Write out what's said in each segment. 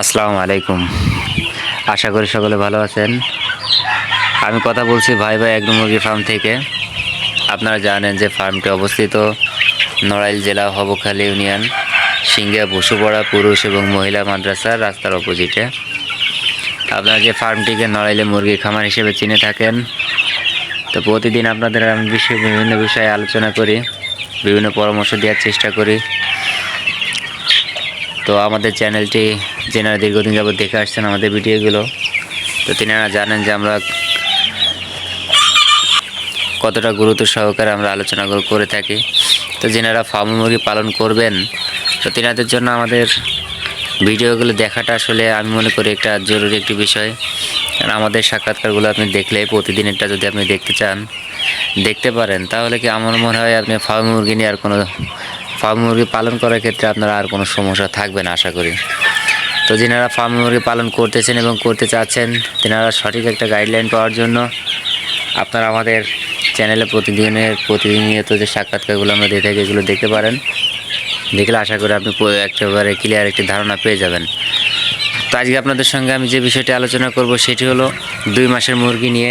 আসসালামু আলাইকুম। আশা করি সকলে ভালো আছেন। আমি কথা বলছি ভাই ভাই এক মুরগি ফার্ম থেকে। আপনারা জানেন যে ফার্মটি অবস্থিত নড়াইল জেলা হবখালী ইউনিয়ন, সিঙ্গিয়া বসুপাড়া পুরুষ এবং মহিলা মাদ্রাসার রাস্তার অপোজিটে আপনারা যে ফার্মটিকে নড়াইলে মুরগি খামার হিসেবে চিনে থাকেন। তো প্রতিদিন আপনাদের আমি বিষয়ে বিভিন্ন বিষয়ে আলোচনা করি, বিভিন্ন পরামর্শ দেওয়ার চেষ্টা করি। তো আমাদের চ্যানেলটি যেনারা দীর্ঘদিন যাবত দেখে আসছেন আমাদের ভিডিওগুলো, তো তিনারা জানেন যে আমরা কতটা গুরুত্ব সহকারে আমরা আলোচনাগুলো করে থাকি। তো যেনারা ফার্ম মুরগি পালন করবেন, তো তিনাদের জন্য আমাদের ভিডিওগুলো দেখাটা আসলে আমি মনে করি একটা জরুরি একটি বিষয়। কারণ আমাদের সাক্ষাৎকারগুলো আপনি দেখলে, প্রতিদিনেরটা যদি আপনি দেখতে চান, দেখতে পারেন, তাহলে কি আমার মনে হয় আপনি ফার্ম মুরগি নিয়ে আর কোনো ফার্ম মুরগি পালন করার ক্ষেত্রে আপনার আর কোনো সমস্যা থাকবে না, আশা করি। তো যেনারা ফার্ম মুরগি পালন করতেছেন এবং করতে চাচ্ছেন, তেনারা সঠিক একটা গাইডলাইন পাওয়ার জন্য আপনারা আমাদের চ্যানেলে প্রতিদিনের প্রতিনিয়ত যে সাক্ষাৎকারগুলো আমরা দিয়ে থাকি, এগুলো দেখতে পারেন। দেখলে আশা করি আপনি একেবারে ক্লিয়ার একটি ধারণা পেয়ে যাবেন। তো আজকে আপনাদের সঙ্গে আমি যে বিষয়টি আলোচনা করব, সেটি হলো দুই মাসের মুরগি নিয়ে।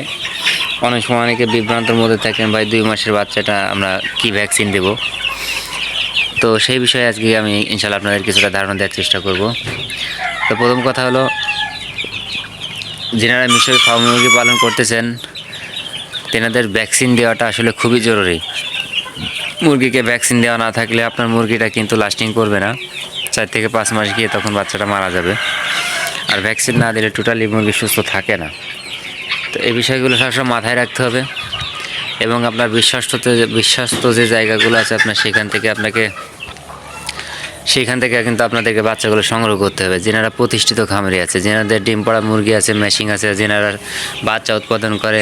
অনেক সময় অনেকে বিভ্রান্তর মধ্যে থাকেন, ভাই, দুই মাসের বাচ্চাটা আমরা কি ভ্যাকসিন দেব? তো সেই বিষয়ে আজকে আমি ইনশাল্লাহ আপনাদের কিছুটা ধারণা দেওয়ার চেষ্টা করব। তো প্রথম কথা হলো, যেনারা মিশরে ফার্ম মুরগি পালন করতেছেন, তেনাদের ভ্যাকসিন দেওয়াটা আসলে খুবই জরুরি। মুরগিকে ভ্যাকসিন দেওয়া না থাকলে আপনার মুরগিটা কিন্তু লাস্টিং করবে না। চার থেকে পাঁচ মাস গিয়ে তখন বাচ্চাটা মারা যাবে। আর ভ্যাকসিন না দিলে টোটালি মুরগি সুস্থ থাকে না। তো এই বিষয়গুলো সবসময় মাথায় রাখতে হবে। এবং আপনার বিশ্বাস্ত বিশ্বাস্ত যে জায়গাগুলো আছে আপনার সেখান থেকে আপনাকে সেখান থেকে কিন্তু আপনাদেরকে বাচ্চাগুলো সংগ্রহ করতে হবে। যেনারা প্রতিষ্ঠিত খামারি আছে, যেনাদের ডিম পাড়া মুরগি আছে মেশিং আছে, যেনারা বাচ্চা উৎপাদন করে,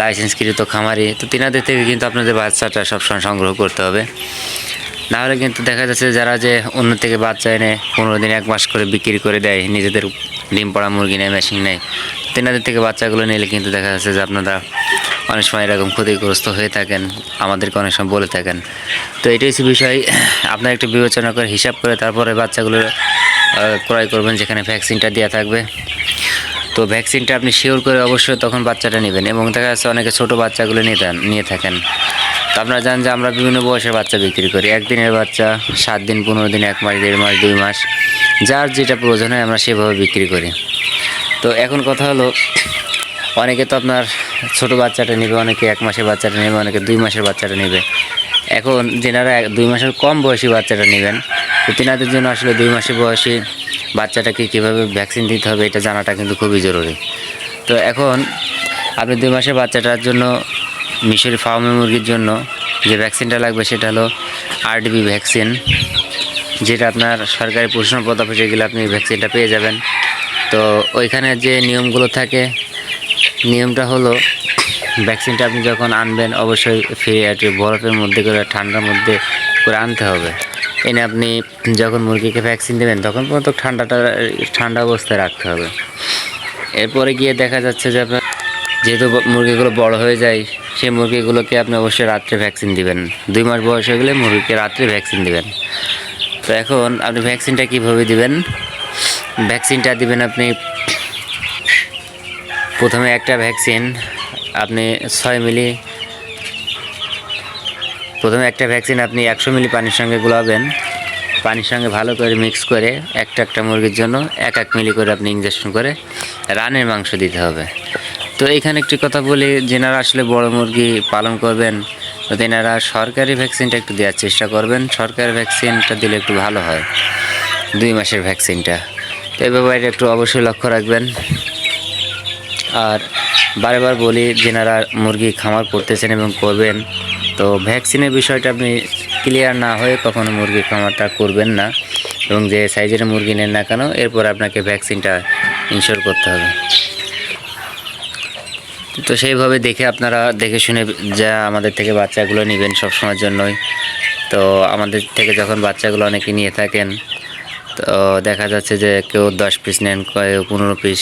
লাইসেন্সকৃত খামারি, তো তিনাদের থেকে কিন্তু আপনাদের বাচ্চাটা সবসময় সংগ্রহ করতে হবে। নাহলে কিন্তু দেখা যাচ্ছে যারা যে অন্য থেকে বাচ্চা এনে পনেরো দিন, এক মাস করে বিক্রি করে দেয়, নিজেদের ডিম পাড়া মুরগি নেয়, মেশিন নেয় তেনাদের থেকে বাচ্চাগুলো নিলে কিন্তু দেখা যাচ্ছে যে আপনারা অনেক সময় এরকম ক্ষতিগ্রস্ত হয়ে থাকেন, আমাদেরকে অনেক সময় বলে থাকেন। তো এটাই হচ্ছে বিষয়, আপনার একটু বিবেচনা করে হিসাব করে তারপরে বাচ্চাগুলো ক্রয় করবেন যেখানে ভ্যাকসিনটা দেওয়া থাকবে। তো ভ্যাকসিনটা আপনি শিওর করে অবশ্যই তখন বাচ্চাটা নেবেন এবং দেখা যাচ্ছে অনেকে ছোটো বাচ্চাগুলো নিয়ে থাকেন। তো আপনারা জানেন যে আমরা বিভিন্ন বয়সের বাচ্চা বিক্রি করি। একদিনের বাচ্চা, সাত দিন, পনেরো দিন, এক মাস, দেড় মাস, দুই মাস, যার যেটা প্রয়োজন হয় আমরা সেভাবে বিক্রি করি। তো এখন কথা হলো অনেকে তো আপনার ছোট বাচ্চাটা নেবে, অনেকে এক মাসের বাচ্চাটা নেবে, অনেকে দুই মাসের বাচ্চাটা নেবে। এখন যেনারা দুই মাসের কম বয়সী বাচ্চাটা নেবেন, তো তেনাদের জন্য আসলে দুই মাসের বয়সী বাচ্চাটাকে কীভাবে ভ্যাকসিন দিতে হবে এটা জানাটা কিন্তু খুবই জরুরি। তো এখন আপনি দুই মাসের বাচ্চাটার জন্য মিশরি ফার্মে মুরগির জন্য যে ভ্যাকসিনটা লাগবে সেটা হলো আরডিবি ভ্যাকসিন যেটা আপনার সরকারি পোষণ পদাপচে গেলে আপনি ভ্যাকসিনটা পেয়ে যাবেন। তো ওইখানে যে নিয়মগুলো থাকে নিয়মটা হলো ভ্যাকসিনটা আপনি যখন আনবেন, অবশ্যই ফ্রি একটু বরফের মধ্যে করে, ঠান্ডার মধ্যে করে আনতে হবে। এনে আপনি যখন মুরগিকে ভ্যাকসিন দেবেন, তখন পর্যন্ত ঠান্ডাটা, ঠান্ডা অবস্থায় রাখতে হবে। এরপরে গিয়ে দেখা যাচ্ছে যে আপনার, যেহেতু মুরগিগুলো বড় হয়ে যায়, সেই মুরগিগুলোকে আপনি অবশ্যই রাত্রে ভ্যাকসিন দিবেন। দুই মাস বয়স হয়ে গেলে মুরগিকে রাত্রে ভ্যাকসিন দিবেন। তো এখন আপনি ভ্যাকসিনটা কীভাবে দিবেন? ভ্যাকসিনটা দিবেন আপনি প্রথমে একটা ভ্যাকসিন, আপনি ছয় মিলি। প্রথমে একটা ভ্যাকসিন আপনি একশো মিলি পানির সঙ্গে গুলাবেন। পানির সঙ্গে ভালো করে মিক্স করে একটা একটা মুরগির জন্য এক এক মিলি করে আপনি ইঞ্জেকশন করে রানের মাংস দিতে হবে। তো এখানে একটি কথা বলি, যেনারা আসলে বড় মুরগি পালন করবেন, তো তেনারা সরকারি ভ্যাকসিনটা একটু দেওয়ার চেষ্টা করবেন। সরকারি ভ্যাকসিনটা দিলে একটু ভালো হয়, দুই মাসের ভ্যাকসিনটা। তো এই ব্যাপারে একটু অবশ্যই লক্ষ্য রাখবেন। আর বারবার বলি, যেনারা মুরগি খামার করতেছেন এবং করবেন, তো ভ্যাকসিনের বিষয়টা আপনি ক্লিয়ার না হয়ে কখনো মুরগি খামারটা করবেন না এবং যে সাইজের মুরগি নেন না কেন, এরপর আপনাকে ভ্যাকসিনটা ইনশোর করতে হবে। তো সেইভাবে দেখে আপনারা দেখে শুনে যা আমাদের থেকে বাচ্চাগুলো নেবেন সবসময়ের জন্যই। তো আমাদের থেকে যখন বাচ্চাগুলো অনেকে নিয়ে থাকেন তো দেখা যাচ্ছে যে কেউ দশ পিস নেন, কেউ পনেরো পিস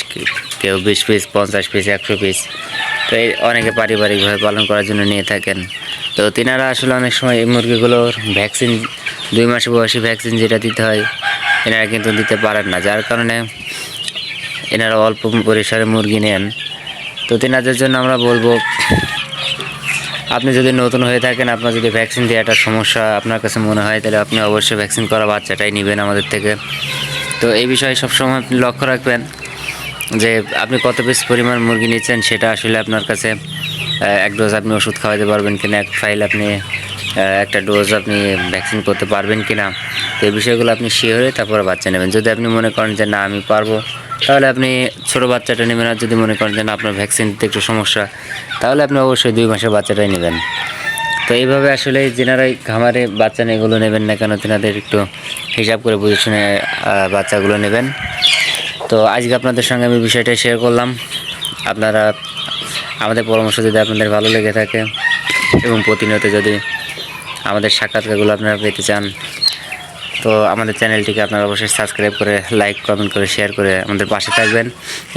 কেউ বিশ পিস পঞ্চাশ পিস একশো পিস তো এই অনেকে পারিবারিকভাবে পালন করার জন্য নিয়ে থাকেন। তো তিনারা আসলে অনেক সময় এই মুরগিগুলোর ভ্যাকসিন দুই মাস বয়সী ভ্যাকসিন যেটা দিতে হয়, এনারা কিন্তু দিতে পারেন না। যার কারণে এনারা অল্প পরিসরে মুরগি নেন। তো তেনাদের জন্য আমরা বলব আপনি যদি নতুন হয়ে থাকেন, আপনার যদি ভ্যাকসিন দেওয়াটা সমস্যা আপনার কাছে মনে হয়, তাহলে আপনি অবশ্যই ভ্যাকসিন করা বাচ্চাটাই নেবেন আমাদের থেকে। তো এই বিষয়ে সবসময় আপনি লক্ষ্য রাখবেন যে আপনি কত পিস পরিমাণ মুরগি নিচ্ছেন, সেটা আসলে আপনার কাছে এক ডোজ আপনি ওষুধ খাওয়াতে পারবেন কিনা, এক ফাইল আপনি একটা ডোজ আপনি ভ্যাকসিন করতে পারবেন কিনা, তো এই বিষয়গুলো আপনি শিওরে তারপরে বাচ্চা নেবেন। যদি আপনি মনে করেন যে না, আমি পারব তাহলে আপনি ছোটো বাচ্চাটা নেবেন আর যদি মনে করেন যে আপনার ভ্যাকসিন দিতে একটু সমস্যা, তাহলে আপনি অবশ্যই দুই মাসের বাচ্চাটাই নেবেন। তো এইভাবে আসলে যেনারাই খামারে বাচ্চা এগুলো নেবেন না কেন, তেনাদের একটু হিসাব করে বুঝে শুনে বাচ্চাগুলো নেবেন। তো আজকে আপনাদের সঙ্গে আমি বিষয়টা শেয়ার করলাম। আপনারা আমাদের পরামর্শ যদি আপনাদের ভালো লেগে থাকে এবং প্রতিনিয়ত যদি আমাদের সাক্ষাৎকারগুলো আপনারা পেতে চান তো আমাদের চ্যানেলটিকে আপনারা অবশ্যই সাবস্ক্রাইব করে লাইক কমেন্ট করে শেয়ার করে আমাদের পাশে থাকবেন।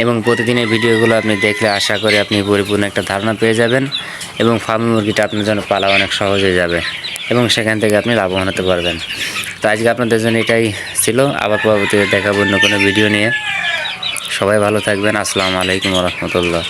এবং প্রতিদিনের ভিডিওগুলো আপনি দেখলে আশা করি আপনি পরিপূর্ণ একটা ধারণা পেয়ে যাবেন এবং ফার্ম মুরগিটা আপনার জন্য পালা অনেক সহজ হয়ে যাবে এবং সেখান থেকে আপনি লাভবান হতে পারবেন। তো আজকে আপনাদের জন্য এটাই ছিল। আবার পরবর্তীতে দেখাবো অন্য কোনো ভিডিও নিয়ে। সবাই ভালো থাকবেন। আসসালামু আলাইকুম রহমতুল্লাহ।